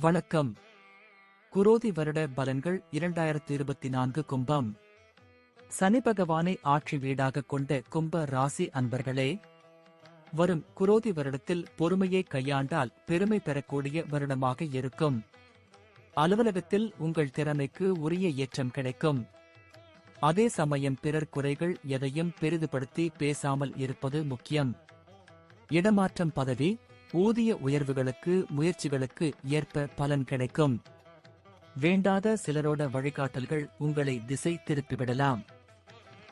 வணக்கம். குரோதி வருட பலன்கள் இரண்டாயிரத்தி இருபத்தி நான்கு கும்பம். சனி பகவானை ஆட்சி வீடாக கொண்ட கும்ப ராசி அன்பர்களே வரும் குரோதி வருடத்தில் பொறுமையை கையாண்டால் பெருமை பெறக்கூடிய வருடமாக இருக்கும். அலுவலகத்தில் உங்கள் திறமைக்கு உரிய ஏற்றம் கிடைக்கும். அதே சமயம் பிறர் குறைகள் எதையும் பெரிதுபடுத்தி பேசாமல் இருப்பது முக்கியம். இடமாற்றம் பதவி ஊதிய உயர்வுகளுக்கு முயற்சிகளுக்கு ஏற்ப பலன் கிடைக்கும். வேண்டாத சிலரோட வழிகாட்டல்கள் உங்களை திசை திருப்பிவிடலாம்.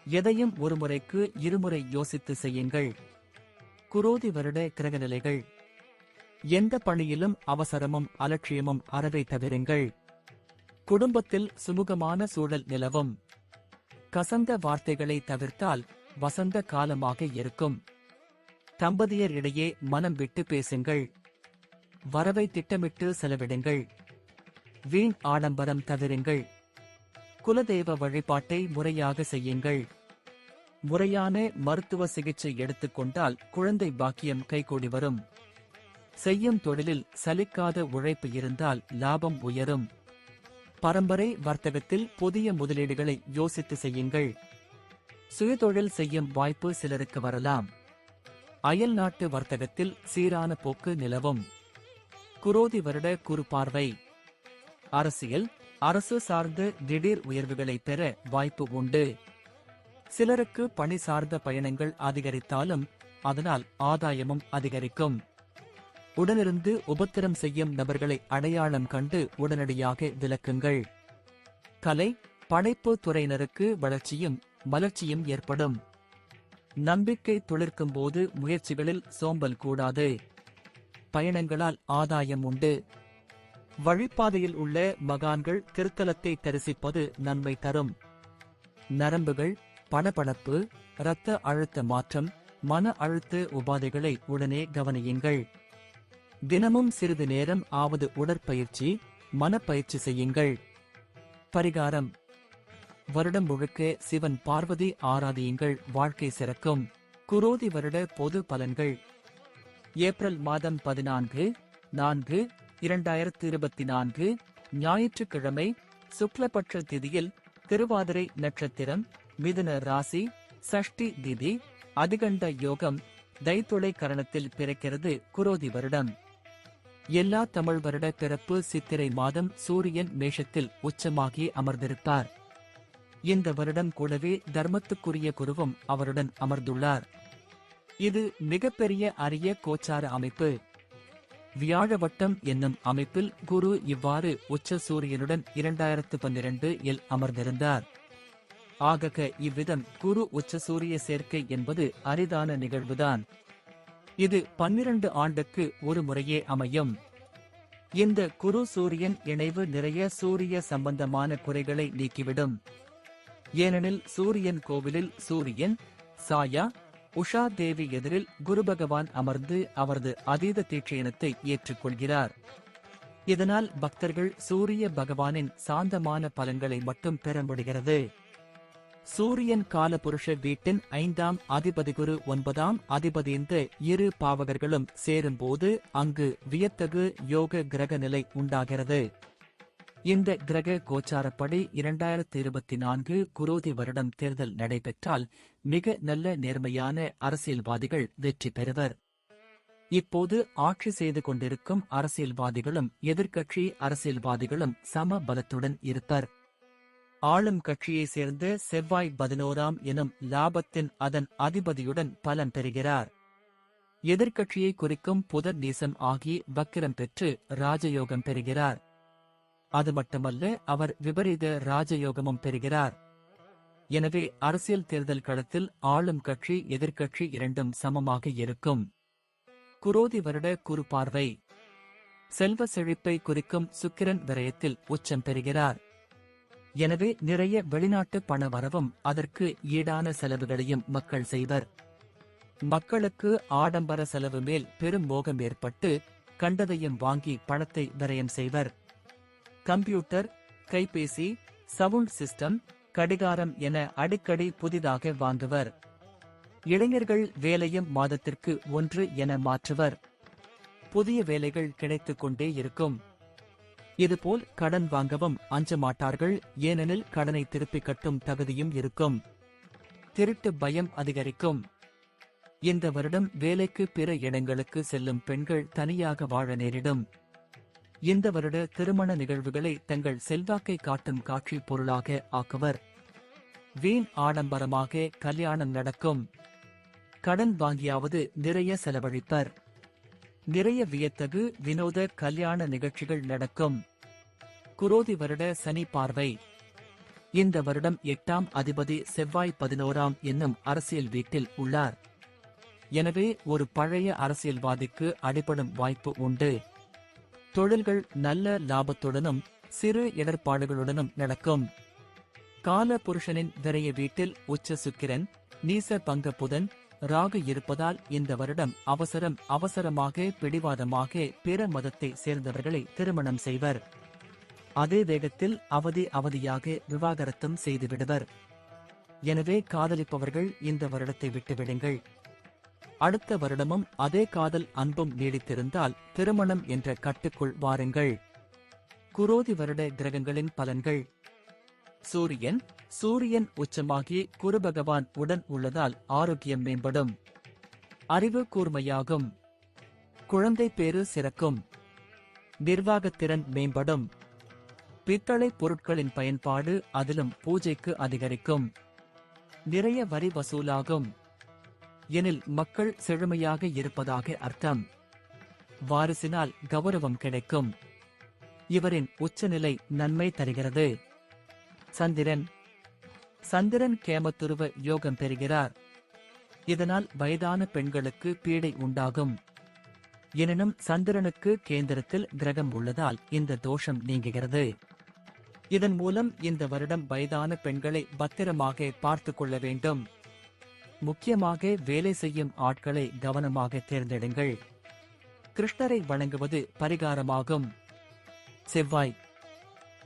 எதையும் ஒருமுறைக்கு இருமுறை யோசித்து செய்யுங்கள். குரோதி வருட கிரகநிலைகள். எந்த பணியிலும் அவசரமும் அலட்சியமும் அறவை தவிருங்கள். குடும்பத்தில் சுமூகமான சூழல் நிலவும். கசந்த வார்த்தைகளை தவிர்த்தால் வசந்த காலமாக இருக்கும். தம்பதியர் இடையே மனம் விட்டு பேசுங்கள். வரவை திட்டமிட்டு செலவிடுங்கள். வீண் ஆடம்பரம் தவிருங்கள். குலதெய்வ வழிபாட்டை முறையாக செய்யுங்கள். முறையான மருத்துவ சிகிச்சை எடுத்துக்கொண்டால் குழந்தை பாக்கியம் கைகூடி வரும். செய்யும் தொழிலில் சலிக்காத உழைப்பு இருந்தால் லாபம் உயரும். பரம்பரை வர்த்தகத்தில் புதிய முதலீடுகளை யோசித்து செய்யுங்கள். சுயதொழில் செய்யும் வாய்ப்பு சிலருக்கு வரலாம். அயல் நாட்டு வர்த்தகத்தில் சீரான போக்கு நிலவும். குரோதி வருட குறுபார்வை அரசியல் அரசு சார்ந்த திடீர் உயர்வுகளை பெற வாய்ப்பு உண்டு. சிலருக்கு பணி சார்ந்த பயணங்கள் அதிகரித்தாலும் அதனால் ஆதாயமும் அதிகரிக்கும். உடனிருந்து உபத்திரம் செய்யும் நபர்களை அடையாளம் கண்டு உடனடியாக விலக்குங்கள் கலை படைப்பு துறையினருக்கு வளர்ச்சியும் மலர்ச்சியும் ஏற்படும். நம்பிக்கை துளிர்க்கும் போது முயற்சிகளில் சோம்பல் கூடாது. பயணங்களால் ஆதாயம் உண்டு. வழிப்பாதையில் உள்ள மகான்கள் திருத்தலத்தை தரிசிப்பது நன்மை தரும். நரம்புகள் பணப்படப்பு இரத்த அழுத்த மாற்றம் மன அழுத்த உபாதைகளை உடனே கவனியுங்கள். தினமும் சிறிது நேரம் ஆவது உடற்பயிற்சி மனப்பயிற்சி செய்யுங்கள். பரிகாரம் வருடம் முழுக்க சிவன் பார்வதி ஆராதியுங்கள் வாழ்க்கை சிறக்கும். குரோதி வருட பொது பலன்கள். ஏப்ரல் மாதம் பதினான்கு நான்கு இரண்டாயிரத்து இருபத்தி நான்கு ஞாயிற்றுக்கிழமை சுக்லபட்ச திதியில் திருவாதிரை நட்சத்திரம் மிதுன ராசி சஷ்டி திதி அதிகண்ட யோகம் தைத்துளை கரணத்தில் பிறக்கிறது குரோதி வருடம். எல்லா தமிழ் வருட பிறப்பு சித்திரை மாதம் சூரியன் மேஷத்தில் உச்சமாகி அமர்ந்திருப்பார். இந்த வருடம் கூடவே தர்மத்துக்குரிய குருவும் அவருடன் அமர்ந்துள்ளார். இது மிகப்பெரிய அரிய கோச்சார அமைப்பு. வியாழவட்டம் என்னும் அமைப்பில் குரு இவ்வாறு உச்ச சூரியனுடன் இரண்டாயிரத்து பன்னிரண்டு இல் அமர்ந்திருந்தார். ஆகக இவ்விதம் குரு உச்ச சூரிய சேர்க்கை என்பது அரிதான நிகழ்வுதான். இது பன்னிரண்டு ஆண்டுக்கு ஒரு முறையே அமையும். இந்த குரு சூரியன் இணைவு நிறைய சூரிய சம்பந்தமான குறைகளை நீக்கிவிடும். ஏனெனில் சூரியன் கோவிலில் சூரியன் சாயா உஷா தேவி எதிரில் குரு பகவான் அமர்ந்து அவரது அதீத தீட்சயனத்தை ஏற்றுக்கொள்கிறார். இதனால் பக்தர்கள் சூரிய பகவானின் சாந்தமான பலன்களை மட்டும் பெற முடிகிறது. சூரியன் காலபுருஷ வீட்டின் ஐந்தாம் அதிபதி குரு ஒன்பதாம் அதிபதி இந்த இரு பாவகர்களும் சேரும்போது அங்கு வியத்தகு யோக கிரக நிலை உண்டாகிறது. இந்த கிரக கோச்சாரப்படி இரண்டாயிரத்தி இருபத்தி நான்கு குரோதி வருடம் தேர்தல் நடைபெற்றால் மிக நல்ல நேர்மையான அரசியல்வாதிகள் வெற்றி பெறுவர். இப்போது ஆட்சி செய்து கொண்டிருக்கும் அரசியல்வாதிகளும் எதிர்க்கட்சி அரசியல்வாதிகளும் சம பலத்துடன் இருப்பர். ஆளும் கட்சியைச் சேர்ந்த செவ்வாய் பதினோராம் எனும் லாபத்தின் அதன் அதிபதியுடன் பலன் பெறுகிறார். எதிர்க்கட்சியை குறிக்கும் புதர் நீசம் ஆகி வக்கிரம் பெற்று ராஜயோகம் பெறுகிறார். அது மட்டுமல்ல அவர் விபரீத ராஜயோகமும் பெறுகிறார். எனவே அரசியல் தேர்தல் களத்தில் ஆளும் கட்சி எதிர்க்கட்சி இரண்டும் சமமாக இருக்கும். குரோதி வருட குறுபார்வை செல்வ செழிப்பை குறிக்கும் சுக்கிரன் விரயத்தில் உச்சம் பெறுகிறார். எனவே நிறைய வெளிநாட்டு பண வரவும் அதற்கு ஈடான செலவுகளையும் மக்கள் செய்வர். மக்களுக்கு ஆடம்பர செலவு மேல் பெரும் மோகம் ஏற்பட்டு கண்டதையும் வாங்கி பணத்தை விரயம் செய்வர். கம்ப்யூட்டர் கைபேசி சவுண்ட் சிஸ்டம் கடிகாரம் என அடிக்கடி புதிதாக வாங்குவர். இளைஞர்கள் வேலையும் மாதத்திற்கு ஒன்று என மாற்றுவர். புதிய வேலைகள் கிடைத்துக் கொண்டே இருக்கும். இதுபோல் கடன் வாங்கவும் அஞ்ச மாட்டார்கள் ஏனெனில் கடனை திருப்பிக் கட்டும் தகுதியும் இருக்கும். திருட்டு பயம் அதிகரிக்கும். இந்த வருடம் வேலைக்கு பிற இடங்களுக்கு செல்லும் பெண்கள் தனியாக வாழ நேரிடும். இந்த வருட திருமண நிகழ்வுகளை தங்கள் செல்வாக்கை காட்டும் காட்சி பொருளாக ஆக்குவர். வீண் ஆடம்பரமாக கல்யாணம் நடக்கும். கடன் வாங்கியாவது நிறைய செலவழிப்பர். நிறைய வியத்தகு வினோத கல்யாண நிகழ்ச்சிகள் நடக்கும். குரோதி வருட சனி பார்வை. இந்த வருடம் எட்டாம் அதிபதி செவ்வாய் பதினோராம் என்னும் அரசியல் வீட்டில் உள்ளார். எனவே ஒரு பழைய அரசியல்வாதிக்கு அடிபடும் வாய்ப்பு உண்டு. தொழில்கள் நல்ல லாபத்துடனும் சிறு இடர்பாடுகளுடனும் நடக்கும். கால புருஷனின் விரைய வீட்டில் உச்ச சுக்கிரன் நீச பங்க புதன் ராகு இருப்பதால் இந்த வருடம் அவசரம் அவசரமாக பிடிவாதமாக பிற மதத்தை சேர்ந்தவர்களை திருமணம் செய்வர். அதே வேகத்தில் அவதி அவதியாக விவாகரத்தும் செய்துவிடுவர். எனவே காதலிப்பவர்கள் இந்த வருடத்தை விட்டுவிடுங்கள் அடுத்த வருடமும் அதே காதல் அன்பும் நீடித்திருந்தால் திருமணம் என்ற கட்டுக்குள் வாருங்கள். குரோதி வருட கிரகங்களின் பலன்கள். சூரியன் சூரியன் உச்சமாகி குரு பகவான் உடன் உள்ளதால் ஆரோக்கியம் மேம்படும். அறிவு கூர்மையாகும். குழந்தை பேறு சிறக்கும். நிர்வாகத்திறன் மேம்படும். பித்தளை பொருட்களின் பயன்பாடு அதிலும் பூஜைக்கு அதிகரிக்கும். நிறைய வரி வசூலாகும். எனில் மக்கள் செழுமையாக இருப்பதாக அர்த்தம். வாரிசினால் கௌரவம் கிடைக்கும். இவரின் உச்சநிலை நன்மை தருகிறது. சந்திரன். சந்திரன் கேமத்துருவ யோகம் பெறுகிறார். இதனால் வயதான பெண்களுக்கு பீடை உண்டாகும். எனினும் சந்திரனுக்கு கேந்திரத்தில் கிரகம் உள்ளதால் இந்த தோஷம் நீங்குகிறது. இதன் மூலம் இந்த வருடம் வயதான பெண்களை பத்திரமாக பார்த்துக் கொள்ள வேண்டும். முக்கியமாக வேலை செய்யும் ஆட்களை கவனமாக தேர்ந்தெடுங்கள். கிருஷ்ணரை வணங்குவது பரிகாரமாகும். செவ்வாய்.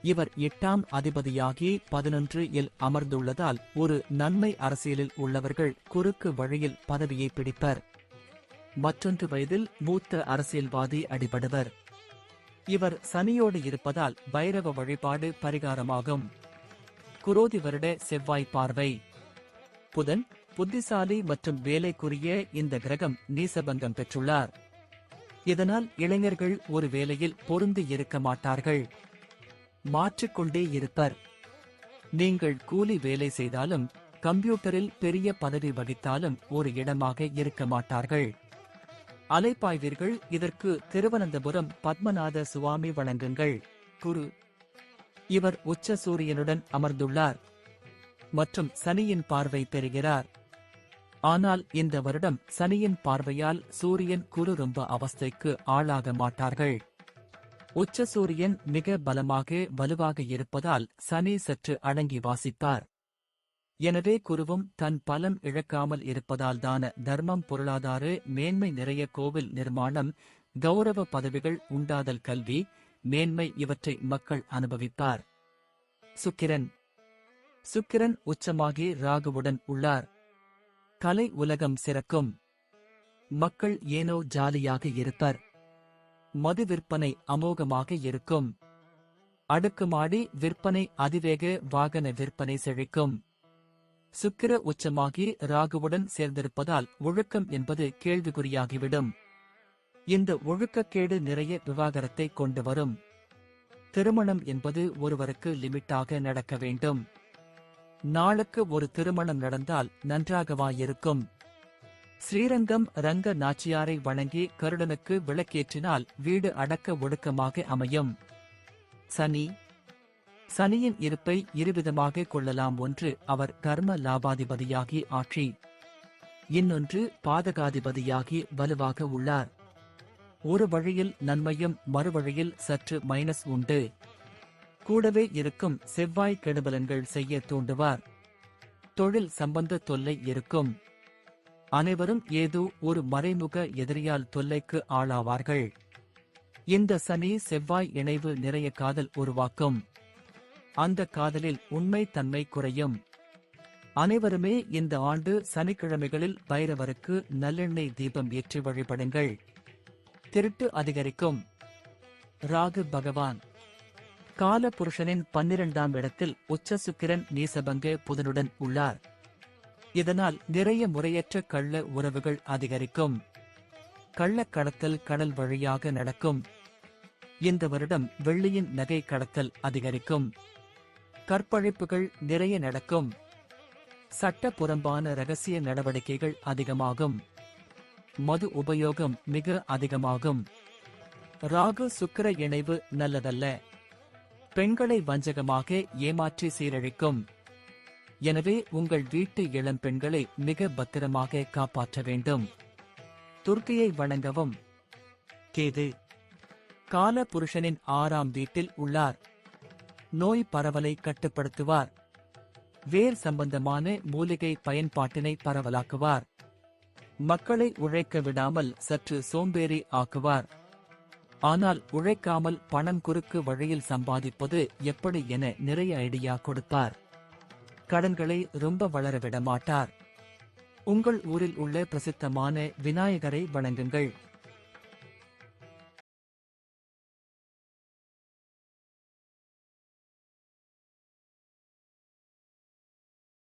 இவர் எட்டாம் அதிபதியாகி பதினொன்று இல் அமர்ந்துள்ளதால் ஒரு நன்மை அரசியலில் உள்ளவர்கள் குறுக்கு வழியில் பதவியை பிடிப்பர். மற்றொன்று வயதில் மூத்த அரசியல்வாதி அடிபடுவர். இவர் சனியோடு இருப்பதால் பைரவ வழிபாடு பரிகாரமாகும். குரோதி வருட செவ்வாய் பார்வை. புதன் புத்திசாலி மற்றும் வேலைக்குரிய இந்த கிரகம் நீசபங்கம் பெற்றுள்ளார். இதனால் இளைஞர்கள் ஒரு வேலையில் பொருந்து இருக்க மாட்டார்கள். மாற்றிக்கொண்டே இருப்பர். நீங்கள் கூலி வேலை செய்தாலும் கம்ப்யூட்டரில் பெரிய பதவி வகித்தாலும் ஒரு இடமாக இருக்க மாட்டார்கள். அலைப்பாய்வீர்கள் இதற்கு திருவனந்தபுரம் பத்மநாத சுவாமி வணங்குங்கள் குரு. இவர் உச்ச சூரியனுடன் அமர்ந்துள்ளார். மற்றும் சனியின் பார்வை பெறுகிறார். ஆனால் இந்த வருடம் சனியின் பார்வையால் சூரியன் குரு ரொம்ப அவஸ்தைக்கு ஆளாக மாட்டார்கள். உச்ச சூரியன் மிக பலமாக வலுவாக இருப்பதால் சனி சற்று அடங்கி வாசிப்பார் எனவே குருவும் தன் பலம் இழக்காமல் இருப்பதால்தான தர்மம் பொருளாதார மேன்மை நிறைய கோவில் நிர்மாணம் கௌரவ பதவிகள் உண்டாதல் கல்வி மேன்மை இவற்றை மக்கள் அனுபவிப்பார். சுக்கிரன். சுக்கிரன் உச்சமாகி ராகுவுடன் உள்ளார். கலை உலகம் சிறக்கும். மக்கள் ஏனோ ஜாலியாக இருப்பர். மது விற்பனை அமோகமாக இருக்கும். அடுக்குமாடி விற்பனை அதிவேக வாகன விற்பனை செழிக்கும். சுக்கிர உச்சமாகி ராகுவுடன் சேர்ந்திருப்பதால் ஒழுக்கம் என்பது கேள்விக்குறியாகிவிடும். இந்த ஒழுக்கக்கேடு நிறைய விவாகரத்தை கொண்டு வரும். திருமணம் என்பது ஒருவருக்கு லிமிட்டாக நடக்க வேண்டும். நாளுக்கு ஒரு திருமணம் நடந்தால் நன்றாகவாயிருக்கும். ஸ்ரீரங்கம் ரங்க நாச்சியாரை வணங்கி கருடனுக்கு விளக்கேற்றினால் வீடு அடக்க ஒடுக்கமாக அமையும். சனி. சனியின் இருப்பை இருவிதமாக கொள்ளலாம் ஒன்று அவர் கர்ம லாபாதிபதியாகி ஆட்சி. இன்னொன்று பாதகாதிபதியாகி வலுவாக உள்ளார். ஒரு வழியில் நன்மையும் மறுவழியில் சற்று மைனஸ் உண்டு. கூடவே இருக்கும் செவ்வாய் கெடுபலன்கள் செய்ய தூண்டுவார். தொழில் சம்பந்த தொல்லை இருக்கும். அனைவரும் ஏதோ ஒரு மறைமுக எதிரியால் தொல்லைக்கு ஆளாவார்கள். இந்த சனி செவ்வாய் இணைவு நிறைய காதல் உருவாக்கும். அந்த காதலில் உண்மை தன்மை குறையும். அனைவருமே இந்த ஆண்டு சனிக்கிழமைகளில் பைரவருக்கு நல்லெண்ணெய் தீபம் ஏற்றி வழிபடுங்கள். திருட்டு அதிகரிக்கும். ராகு பகவான் கால புருஷனின் பன்னிரண்டாம் இடத்தில் உச்ச சுக்கிரன் நீசபங்க புதனுடன் உள்ளார். இதனால் நிறைய முறையற்ற கள்ள உறவுகள் அதிகரிக்கும். கள்ளக்கடத்தல் கடல் வழியாக நடக்கும். இந்த வருடம் வெள்ளியின் நகை கடத்தல் அதிகரிக்கும். கற்பழிப்புகள் நிறைய நடக்கும். சட்டப்புறம்பான ரகசிய நடவடிக்கைகள் அதிகமாகும். மது உபயோகம் மிக அதிகமாகும். ராகு சுக்கிர இணைவு நல்லதல்ல. பெண்களை வஞ்சகமாக ஏமாற்றி சீரழிக்கும். எனவே உங்கள் வீட்டு இளம் பெண்களை மிக பத்திரமாக காப்பாற்ற வேண்டும். துர்க்கையை வணங்கவும். கேது கால புருஷனின் ஆறாம் வீட்டில் உள்ளார். நோய் பரவலை கட்டுப்படுத்துவார். வேர் சம்பந்தமான மூலிகை பயன்பாட்டினை பரவலாக்குவார். மக்களை உழைக்க விடாமல் சற்று சோம்பேறி ஆக்குவார். ஆனால் உழைக்காமல் பணம் குறுக்கு வழியில் சம்பாதிப்பது எப்படி என நிறைய ஐடியா கொடுப்பார் கடன்களை ரொம்ப வளர விட மாட்டார் உங்கள் ஊரில் உள்ள பிரசித்தமான விநாயகரை வணங்குங்கள்.